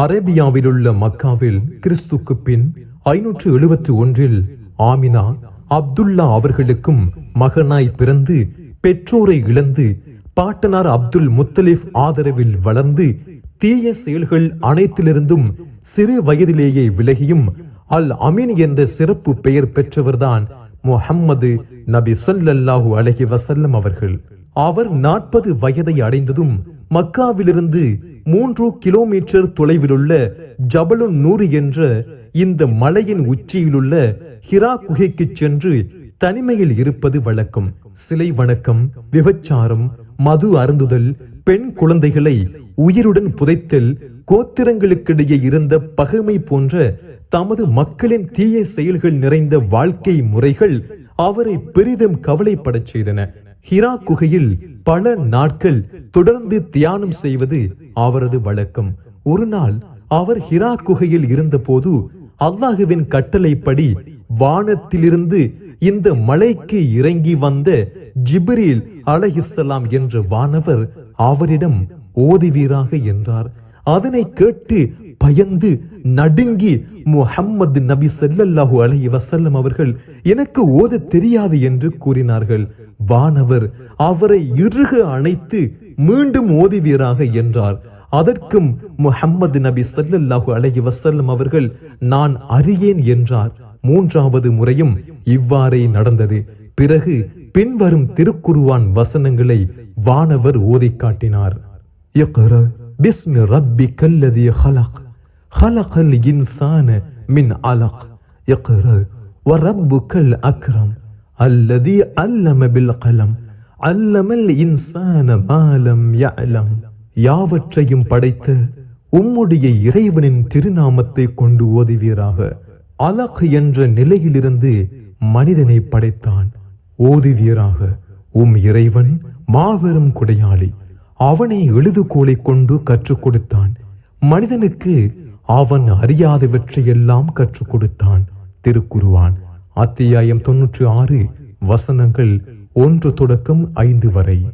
அரேபியாவிலுள்ள மக்காவில் கிறிஸ்துக்கு பின் ஐநூற்று எழுபத்தி ஒன்றில் ஆமினா அப்துல்லா அவர்களுக்கும் மகனாய் பிறந்து பெற்றோரை இழந்து பாட்டனார் அப்துல் முத்தலிஃப் ஆதரவில் வளர்ந்து தீய செயல்கள் அனைத்திலிருந்தும் சிறு வயதிலேயே விலகியும் அல் அமீன் என்ற சிறப்பு பெயர் பெற்றவர்தான் முஹம்மது நபி சொல்லல்லாஹு அலஹி வசல்லம் அவர்கள். அவர் நாற்பது வயதை அடைந்ததும் மக்காவிலிருந்து மூன்று கிலோமீட்டர் தொலைவிலுள்ள ஜபலுன் நூறு என்ற இந்த மலையின் உச்சியிலுள்ள ஹிரா குகைக்கு சென்று தனிமையில் இருப்பது வழக்கம். சிலை வணக்கம் விபச்சாரம் மது அருந்துதல் பெண் குழந்தைகளை உயிருடன் புதைத்தல் கோத்திரங்களுக்கிடையே இருந்த பகைமை போன்ற தமது மக்களின் தீய செயல்கள் நிறைந்த வாழ்க்கை முறைகள் அவரை பெரிதும் கவலைப்படச் செய்தன. ஹிரா குகையில் பல நாட்கள் தொடர்ந்து தியானம் செய்வது அவரது வழக்கம். ஒரு நாள் அவர் ஹிரா குகையில் இருந்தபோது அல்லாஹுவின் கட்டளைப்படி வானத்திலிருந்து இந்த மலைக்கு இறங்கி வந்த ஜிப்ரீல் அலஹிஸ்லாம் என்ற வானவர் அவரிடம் ஓதுவீராக என்றார். அதனை கேட்டு பயந்து நடுங்கி முஹம்மது நபி செல்லல்லாஹு அலஹி வசல்லம் அவர்கள் எனக்கு ஓத தெரியாது என்று கூறினார்கள். வானவர் அவரை இறுக அணைத்து மீண்டும் ஓதிவீராக என்றார். அதற்கும் முஹம்மது நபி சல்லல்லாஹு அலஹி வசல்லம் அவர்கள் நான் அறியேன் என்றார். மூன்றாவது முறையும் இவ்வாறே நடந்தது. பிறகு பின்வரும் திருக்குருவான் வசனங்களை வானவர் ஓதி காட்டினார். பிஸ்மி ரப்பி கல்லதி ஹலக் ஹலகல் இன்சான மின் அலக் யக்ர வரப்புக்கல் அக்ரம் அல்லதி அல்லம பில் கலம் அல்லமல் இன்சான மாலம் யலம் யாவற்றையும் படைத்த உம்முடைய இறைவனின் திருநாமத்தை கொண்டு ஓதுவீராக. அலக் என்ற நிலையிலிருந்து மனிதனை படைத்தான். ஓதுவீராக. உம் இறைவன் மாபெரும் குடையாளி. அவனை எழுதுகோலை கொண்டு கற்றுக் கொடுத்தான். மனிதனுக்கு அவன் அறியாதவற்றையெல்லாம் கற்றுக் கொடுத்தான். திருக்குருவான். அத்தியாயம் தொன்னூற்றி ஆறு. வசனங்கள் ஒன்று தொடக்கம் ஐந்து வரை.